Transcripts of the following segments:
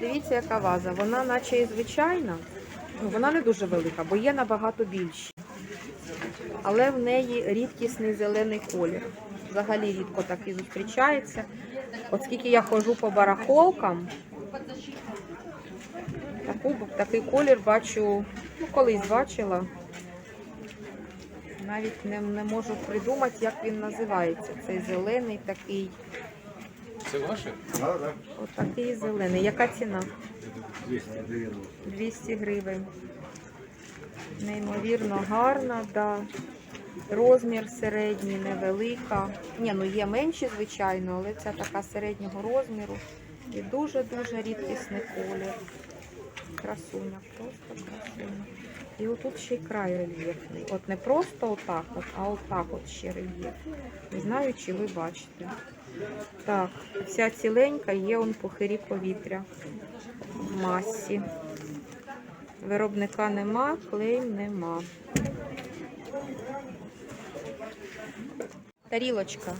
Дивіться, яка ваза. Вона наче і звичайна. Ну, вона не дуже велика, бо є набагато більші. Але в неї рідкісний зелений колір. Взагалі рідко такий зустрічається. От скільки я ходжу по барахолкам, таку, такий колір бачу, ну колись бачила. Навіть не, не можу придумати, як він називається. Цей зелений такий. Це ваше? От такий зелений. Яка ціна? 200 гривень. 200 гривень. Неймовірно гарна, да. Розмір середній, невелика. Ні, ну є менші, звичайно, але ця така середнього розміру. І дуже-дуже рідкісний колір. Красуня, просто красуня. І отут ще й край рельєфний. От не просто отак, от, а отак от ще рельєф. Не знаю, чи ви бачите. Так, вся ціленька є он пухирі повітря в масі. Виробника нема, клейм нема. Тарілочка.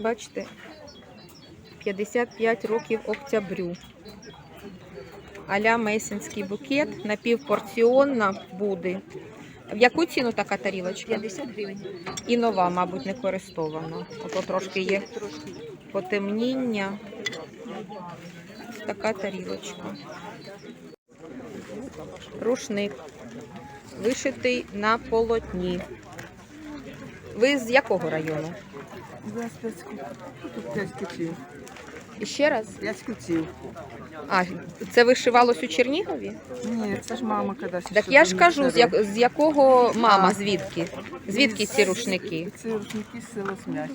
Бачите, 55 років октябрю. Аля мейсинський букет, напівпорціонна буде. В яку ціну така тарілочка? 50 гривень. І нова, мабуть, не користована. Ото трошки є потемніння. Ось така тарілочка. Рушник. Вишитий на полотні. Ви з якого району? Я. Тут 5 кутів. І ще раз? 5 кутів. А, це вишивалось у Чернігові? Ні, це ж мама кудись. Так я ж кажу, з, як, з якого мама, звідки? Звідки ці рушники? Ці рушники з села Смяч.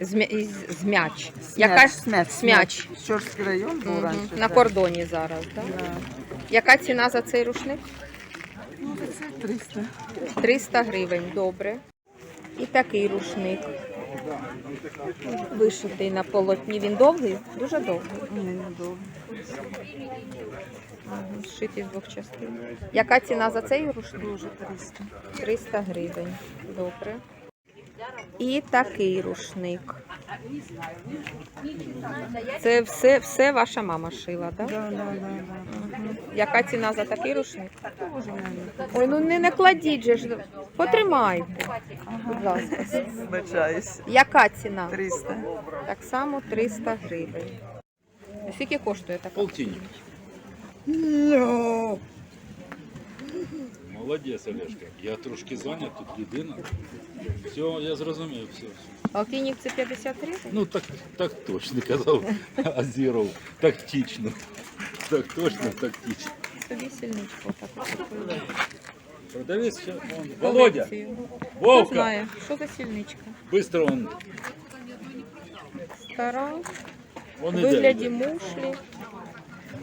З, Мя- із- з. Смяч, Яка ж Смяч. Смяч. Чорський район був Мгм, раніше. на так. кордоні зараз, так? Да. Яка ціна за цей рушник? Ну, це 300. 300 гривень, добре. І такий рушник. Вишитий на полотні. Він довгий? Дуже довгий. Ні, не довго. Зшитий з двох частин. Яка ціна за цей рушник? Дуже 300. 300 гривень. Добре. І такий рушник. Це все, все ваша мама шила, так? Да, да, да, да. Яка ціна за такий рушник? Ой, ну не накладіть же ж. Потримайте, будь ласка. Вибачаюсь. Яка ціна? 300. Так само 300 гривень. Скільки коштує така? Полтинник. Молодець, Олешка. Я трошки зайнят, тут людина. Все, я зрозумів, все. все. Це 50 гривень? Ну так, так точно казав Азіров. Тактично. Так точно, тактично. Собі сільничку купили. Продавець ще он. Володя, Колекцію. Хто Вовка, знає, що за сільничка? быстро он. Стара, в вигляді мушлі.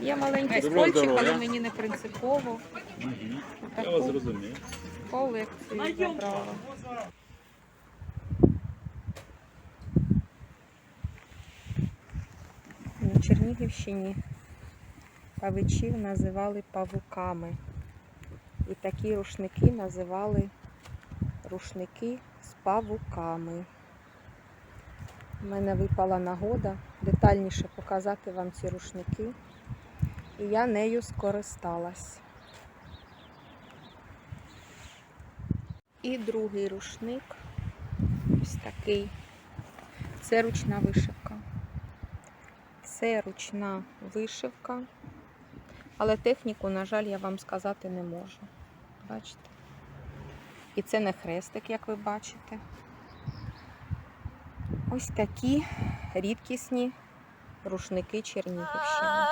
Є маленький Доброго але мені не принципово. Я вас зрозумів. колекцію забрала. На Чернігівщині павичів називали павуками. І такі рушники називали рушники з павуками. У мене випала нагода детальніше показати вам ці рушники, і я нею скористалась. І другий рушник. Ось такий. Це ручна вишивка. Це ручна вишивка. Але техніку, на жаль, я вам сказати не можу. Бачите? І це не хрестик, як ви бачите. Ось такі рідкісні рушники Чернігівщини.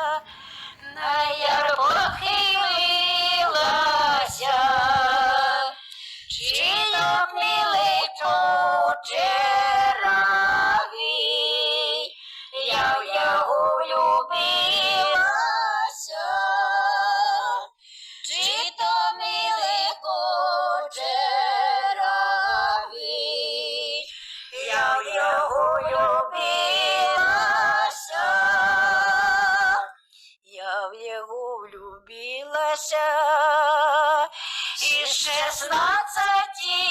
шістнадцяті.